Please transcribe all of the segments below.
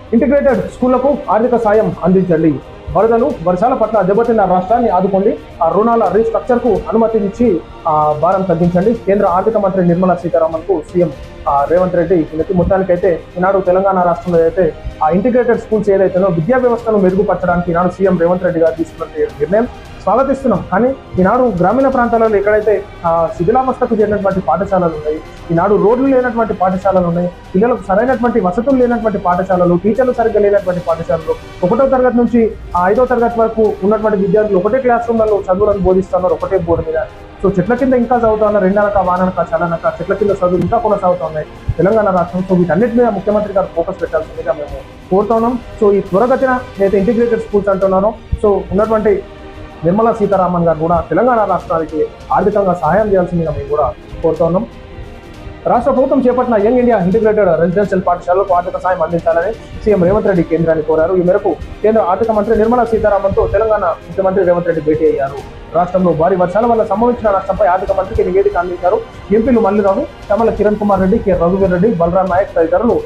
Integrated స్కూళ్ళకు ఆర్థిక సాయం అందించండి. వరదలు వర్షాల పట్ల దెబ్బతిన్న రాష్ట్రాన్ని ఆదుకోండి. ఆ రుణాల రీస్ట్రక్చర్కు అనుమతి ఇచ్చి ఆ భారం తగ్గించండి. కేంద్ర ఆర్థిక మంత్రి నిర్మలా సీతారామన్కు సీఎం రేవంత్ రెడ్డి మొత్తానికి మొత్తానికైతే ఈనాడు తెలంగాణ రాష్ట్రంలో అయితే ఆ ఇంటిగ్రేటెడ్ స్కూల్స్ ఏదైతేనో విద్యా వ్యవస్థను మెరుగుపరచడానికి ఈనాడు సీఎం రేవంత్ రెడ్డి గారు తీసుకున్న నిర్ణయం. స్వాగతిస్తున్నాం. కానీ ఈనాడు గ్రామీణ ప్రాంతాలలో ఎక్కడైతే శిథిలావస్థకు చేరినటువంటి పాఠశాలలు ఉన్నాయి ఈనాడు రోడ్లు లేనటువంటి పాఠశాలలు ఉన్నాయి పిల్లలకు సరైనటువంటి వసతులు లేనటువంటి పాఠశాలలు టీచర్లు సరిగ్గా లేనటువంటి పాఠశాలలు ఒకటో తరగతి నుంచి ఆ ఐదో తరగతి వరకు ఉన్నటువంటి విద్యార్థులు ఒకటే క్లాస్ రూమ్లలో చదువులను బోధిస్తున్నారు ఒకటే బోర్డు మీద. సో చెట్ల కింద ఇంకా చదువుతా ఉన్నారు రెండనక వాననక చలనక చెట్ల కింద చదువులు ఇంకా కొనసాగుతా ఉన్నాయి తెలంగాణ రాష్ట్రం సో వీటన్నిటి మీద ముఖ్యమంత్రి గారు ఫోకస్ పెట్టాల్సిందిగా మేము కోరుతున్నాం. సో ఈ త్వరగతిన అయితే ఇంటిగ్రేటెడ్ స్కూల్స్ అంటున్నాను. సో ఉన్నటువంటి నిర్మలా సీతారామన్ గారు కూడా తెలంగాణ రాష్ట్రానికి ఆర్థికంగా సహాయం చేయాల్సిందిగా మేము కూడా కోరుతున్నాం రాష్ట్ర ప్రభుత్వం చేపట్టిన యంగ్ ఇండియా ఇంటిగ్రేటెడ్ రెసిడెన్షియల్ పాఠశాలకు ఆర్థిక సాయం అందించాలని సీఎం రేవంత్ రెడ్డి కేంద్రాన్ని కోరారు. ఈ మేరకు కేంద్ర ఆర్థిక మంత్రి నిర్మలా సీతారామన్తో తెలంగాణ ముఖ్యమంత్రి రేవంత్ రెడ్డి భేటీ అయ్యారు. రాష్ట్రంలో భారీ వర్షాల వల్ల సంభవించిన నష్టంపై ఆర్థిక మంత్రికి నివేదిక అందించారు. ఎంపీలు మల్లిరావు తమల కిరణ్ కుమార్ రెడ్డి కె. రఘువీర్ రెడ్డి బలరాం నాయక్ తదితరులు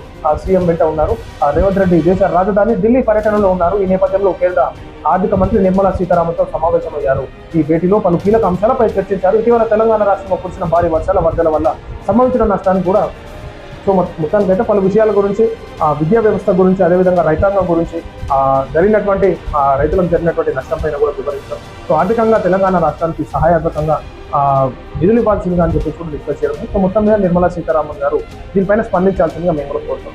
సీఎం వెంట ఉన్నారు. ఆ రేవంత్ రెడ్డి దేశ రాజధాని ఢిల్లీ పర్యటనలో ఉన్నారు. ఈ నేపథ్యంలో కేంద్ర ఆర్థిక మంత్రి నిర్మలా సీతారామన్తో సమావేశమయ్యారు. ఈ భేటీలో పలు కీలక అంశాలపై చర్చించారు. ఇటీవల తెలంగాణ రాష్ట్రంలో కురిసిన భారీ వర్షాల వరదల వల్ల సంభవించిన నష్టాన్ని కూడా సో మొ- మొత్తానికి అయితే పలు విషయాల గురించి ఆ విద్యా వ్యవస్థ గురించి అదేవిధంగా రైతాంగం గురించి జరిగినటువంటి రైతులకు జరిగినటువంటి నష్టం పైన కూడా వివరించారు సో ఆర్థికంగా తెలంగాణ రాష్ట్రానికి సహాయాత్మకంగా నిధులు ఇవ్వాల్సిందిగా అని చెప్పి కూడా డిస్కస్ చేయడం. సో మొత్తం మీద నిర్మలా సీతారామన్ గారు దీనిపైన స్పందించాల్సిందిగా మేము కూడా కోరుతున్నాం.